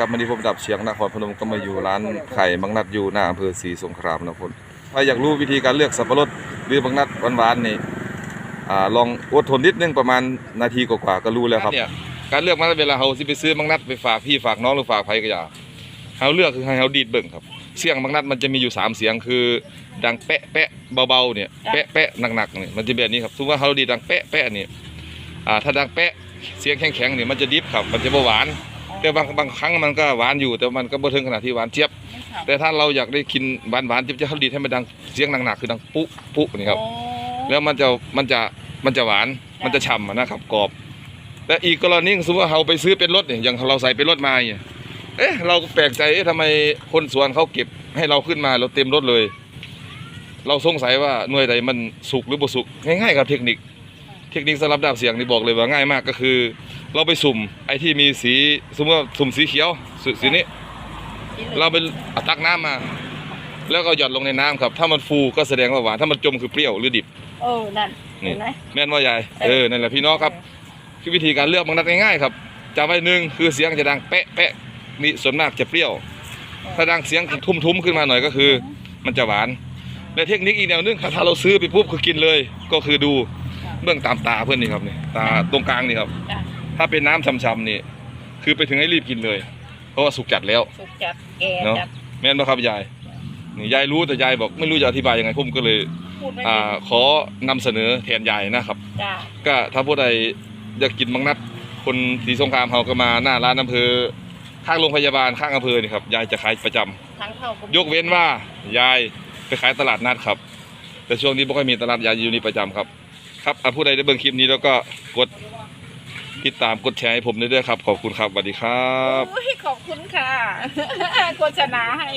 ครับวันนี้ผมดับเชียงนครพนมก็มาอยู่ร้านไข่บางนัดอยู่หน้าอำเภอศรีสงครามนะพลถ้าอยากรู้วิธีการเลือกสับปะรดหรือบางนัดหวานๆนี่อ่าลองอดทนนิดนึงประมาณนาทีกว่าๆก็รู้แล้วครับ เนี่ยการเลือกมันเวลาเฮาสิไปซื้อบางนัดไปฝากพี่ฝากน้องหรือฝากใครก็อย่าเฮาเลือกคือให้เฮาดีดเบิ่งครับ เสียงบางนัดมันจะมีอยู่สามเสียงคือ ดังแปะแปะเบาๆเนี่ยแปะแปะหนักๆเนี่ยมันจะเป็นแบบนี้ครับสมมติว่าเฮาดีดดังแปะแปะนี่อ่าถ้าดังแปะเสียงแข็งๆเนี่ยมันจะดิบครับมันจะบ่หวาน แต่บางบางครั้งมันก็หวานอยู่แต่มันก็บ่ถึงขนาดที่หวานเจี๊ยบ แต่ถ้าเราอยากได้กินหวานหวานๆเจี๊ยบจะเขาดีดให้มันดังเสียงหนักๆคือดังปุ๊ปุ๊นี่ครับ แล้วมันจะมันจะมันจะหวานมันจะฉ่ำอะนะครับกรอบ และอีกกรณีหนึ่งสมมติว่าเราไปซื้อเป็นรถเนี่ยอย่างเราใส่เป็นรถมาเนี่ยเอ๊ะเราก็แปลกใจเอ๊ะทำไมคนสวนเขาเก็บให้เราขึ้นมาเราเต็มรถเลย เราสงสัยว่าหน่วยใดมันสุกหรือบ่สุกง่ายๆครับเทคนิค เทคนิคสำหรับดาบเสียงนี่บอกเลยว่าง่ายมากก็คือ เราไปสุ่มไอ้ที่มีสีสมมติว่าสุ่มสีเขียวสสีนี้ เราไปเอาตักน้ำมา แล้วก็หยอดลงในน้ำครับ ถ้ามันฟูก็แสดงว่าหวานถ้ามันจมคือเปรี้ยวหรือดิบ เออนั่นนี่ เห็นไหม แม่นว่ายายเออนั่นแหละพี่น้องครับ คือวิธีการเลือกบางนัดง่ายๆครับจำไว้หนึ่งคือเสียงจะดังเป๊ะเป๊ะนี่ส่วนมากจะเปรี้ยว ถ้าดังเสียงทุ้มๆขึ้นมาหน่อยก็คือ มันจะหวานและเทคนิคอีกแนวหนึงถ้าเราซื้อไปปุ๊บคือกินเลย ก็คือดูเบื้องตามตาเพื่อนนี่ครับนี่ตาตรงกลางนี่ครับจ้ะ ถ้าเป็นน้ำช่ำๆนี่คือไปถึงให้รีบกินเลย เพราะว่าสุกจัดแล้ว สุกจัดแก่เนาะจัดแม่นป่ะครับยายนี่ยายรู้แต่ยายบอกไม่รู้จะอธิบายยังไงผมก็เลยพูดไม่อ่าดีขอนำเสนอแทนยายนะครับ จ้าก็ถ้าผู้ใดอยากกินบางนัด คนสีสงครามเขาก็มาหน้าร้านอำเภอ ข้างโรงพยาบาลข้างอำเภอนี่ครับยายจะขายประจำทั้งเข้าก็ยกเว้นว่ายายไปขายตลาดนัดครับ แต่ช่วงนี้ไม่ค่อยมีตลาดยายอยู่นี่ประจำครับ ครับอะผู้ใดได้เบิ่งคลิปนี้แล้วก็กด ติดตามกดแชร์ให้ผมด้วยด้วยครับ ขอบคุณครับสวัสดีครับ อุ้ยขอบคุณค่ะ โฆษณาให้